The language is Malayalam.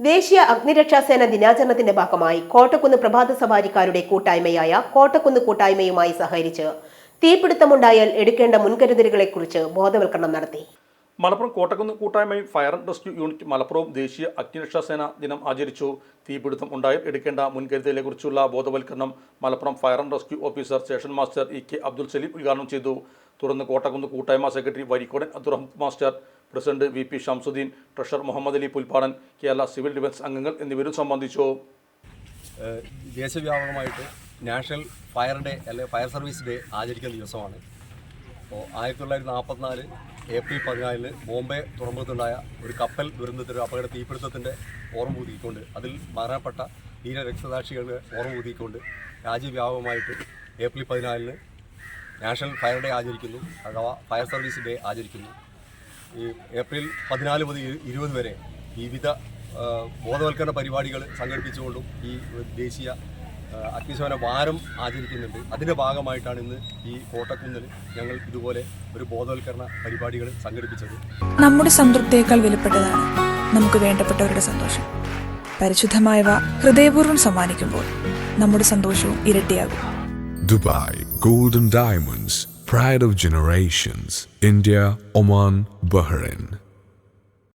ദേശീയ അഗ്നിരക്ഷാസേന ദിനാചരണത്തിന്റെ ഭാഗമായി കോട്ടക്കുന്ന് പ്രഭാത സവാരിക്കാരുടെ കൂട്ടായ്മയായ കോട്ടക്കുന്ന് കൂട്ടായ്മയുമായി സഹകരിച്ച് തീപിടുത്തമുണ്ടായാൽ എടുക്കേണ്ട മുൻകരുതലുകളെക്കുറിച്ച് ബോധവൽക്കരണം നടത്തി. മലപ്പുറം കോട്ടക്കുന്ന് കൂട്ടായ്മയും ഫയർ ആൻഡ് റെസ്ക്യൂ യൂണിറ്റ് മലപ്പുറവും ദേശീയ അഗ്നിരക്ഷാ സേന ദിനം ആചരിച്ചു. തീപിടുത്തം ഉണ്ടായാൽ എടുക്കേണ്ട മുൻകരുതലിനെക്കുറിച്ചുള്ള ബോധവൽക്കരണം Malappuram fire and rescue officer station master E K Abdul Saleem ഉദ്ഘാടനം ചെയ്തു. തുടർന്ന് കോട്ടക്കുന്ന് കൂട്ടായ്മ secretary Varikkodan Abdurah master president V P Shamsuddin treasurer Muhammad Ali Pulpadan Kerala civil defence അംഗങ്ങൾ എന്നിവരും സംബന്ധിച്ചു. ദേശവ്യാപകമായിട്ട് നാഷണൽ ഫയർ ഡേ അല്ലെങ്കിൽ ഫയർ സർവീസ് ഡേ ആചരിക്കുന്ന ദിവസമാണ്. അപ്പോൾ ആയിരത്തി തൊള്ളായിരത്തി നാൽപ്പത്തിനാല് ഏപ്രിൽ പതിനാലിന് ബോംബെ തുറമുഖത്തുണ്ടായ ഒരു കപ്പൽ ദുരന്തത്തിന്റെ അപകട തീപിടുത്തത്തിന്റെ ഓർമ്മ ഊതിക്കൊണ്ട് അതിൽ മരണപ്പെട്ട ധീര രക്തസാക്ഷികളുടെ ഓർമ്മ ഊതിക്കൊണ്ട് രാജ്യവ്യാപകമായിട്ട് ഏപ്രിൽ പതിനാലിന് നാഷണൽ ഫയർ ഡേ ആചരിക്കുന്നു അഥവാ ഫയർ സർവീസ് ഡേ ആചരിക്കുന്നു. ഈ ഏപ്രിൽ പതിനാല് മുതൽ ഇരു- ഇരുപത് വരെ വിവിധ ബോധവൽക്കരണ പരിപാടികൾ സംഘടിപ്പിച്ചുകൊണ്ടും ഈ ദേശീയ അഗ്നിശമന വാരം ആചരിക്കുന്നുണ്ട്. അതിന്റെ ഭാഗമായിട്ടാണ് ഇന്ന് ഈ കോട്ടക്കുന്നിൽ ഞങ്ങൾ ഇതുപോലെ ഒരു ബോധവൽക്കരണ പരിപാടികൾ സംഘടിപ്പിച്ചത്. നമ്മുടെ സംതൃപ്തിയേക്കാൾ വിലപ്പെട്ടതാണ് നമുക്ക് വേണ്ടപ്പെട്ടവരുടെ സന്തോഷം. പരിശുദ്ധമായവ ഹൃദയപൂർവം സമ്മാനിക്കുമ്പോൾ നമ്മുടെ സന്തോഷവും ഇരട്ടിയാകും. Dubai golden diamonds pride of generations India Oman Bahrain.